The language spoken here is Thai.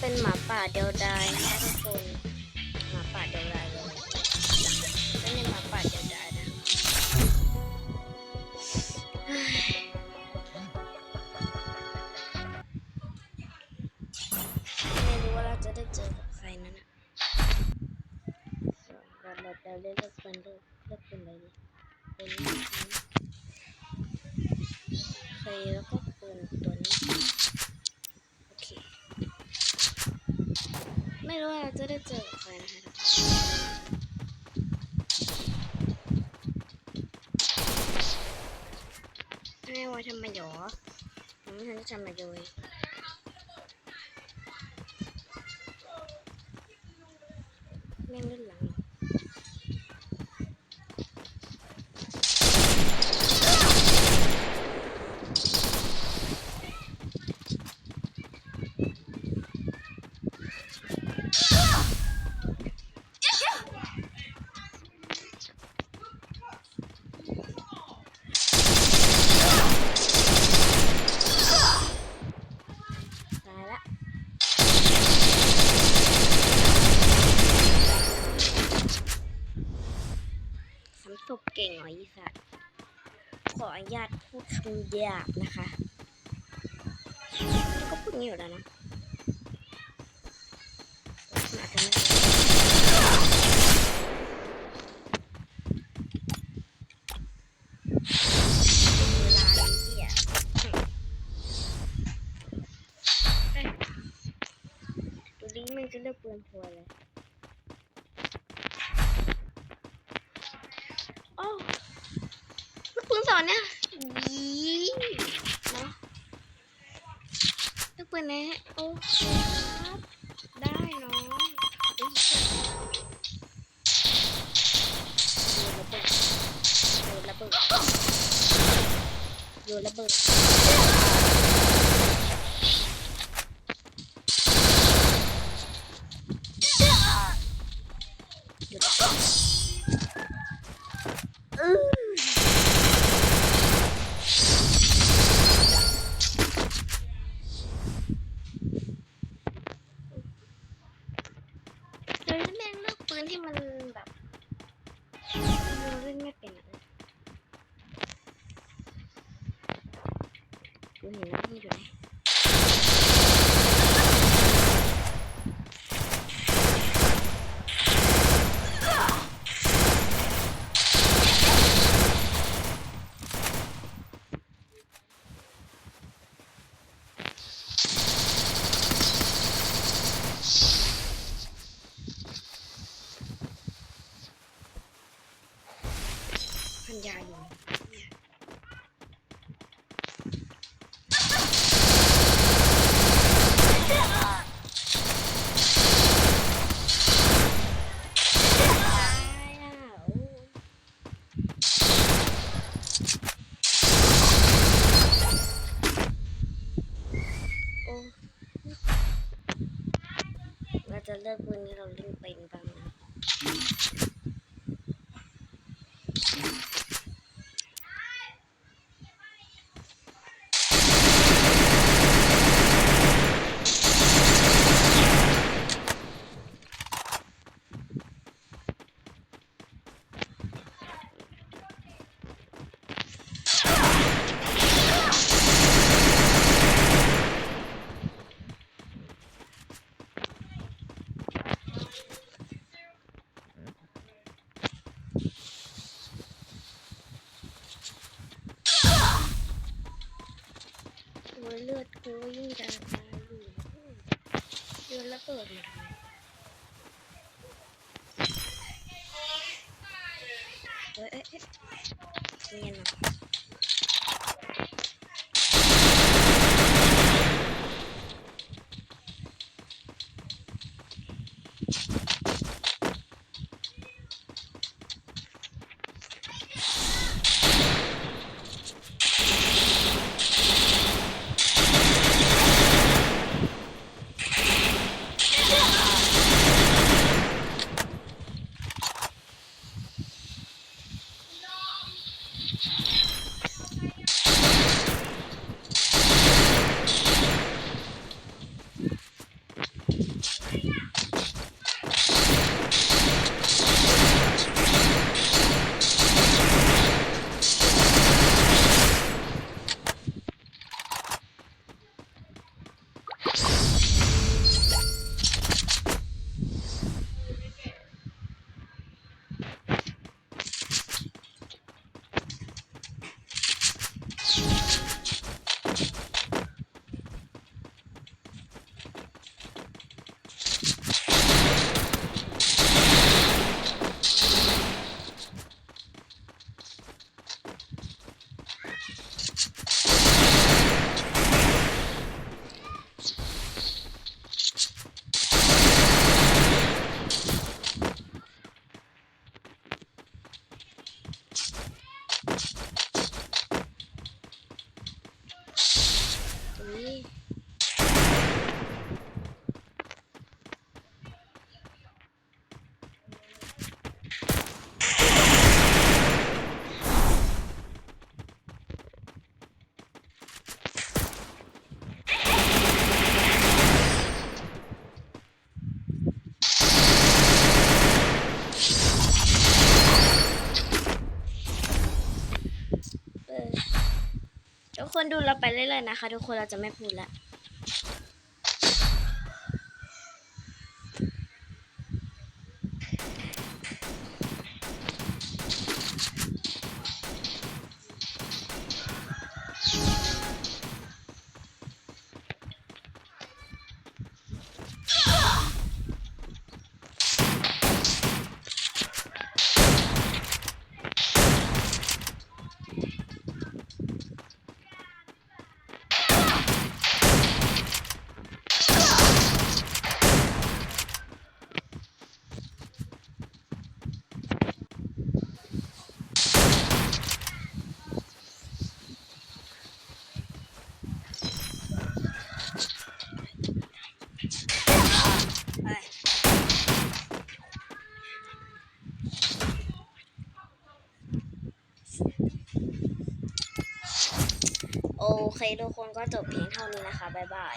เป็นหมาป่าเดียวดายนะทุกคนหมาป่าเดียวดายเลยไม่ใช่หมาป่าเดียวดายนะเฮ้ยไม่รู้ว่าเราจะได้เจอกับใครนั่นน่ะเราเราเราเลือกเป็นเลือกเลือกเป็นอะไรดีเป็นนี้โอเคแล้วก็ปืนตัวนี้ โอเค ไม่ รู้ว่าเราจะได้เจอใครนะคะให้ไว้ทำไมหรอผมไม่ทันจะทำอะไรเลยแม่งรุ่นหลังอีกตายละ สำศพเก่งหรออีสัตว์ขออนุญาตพูดคำหยาบนะคะก็พูดอย่างนี้อยู่แล้วนะดูลิงมันจะเลือกปืนทัวเลย ลูกปืนสอนเนี่ยยีเนาะลูกปืนนะโอ้ครับได้น้องอุ๊ยโยนระเบิดโยนระเบิดโยนระเบิด หยุดอื้อเฮ้ยแม่งเลือกปืน ที่มันแบบมันเล่นไม่เป็นอะกูเห็นแล้วมันอยู่ไหนพันยาอยู่ตายอะโอ้โอ้เรา จะเลือกปืนที่เราเล่นเป็นบ้างนะ ยเลือดกูยิ่งจะตายอยู่เลือดระเบิดหมดเลยเฮ้ยเฮ้ยเอ้ยเนีย คนดูเราไปเรื่อยๆนะคะ ทุกคนเราจะไม่พูดละ โอเคทุกคนก็จบเพียงเท่านี้นะคะ บ๊ายบาย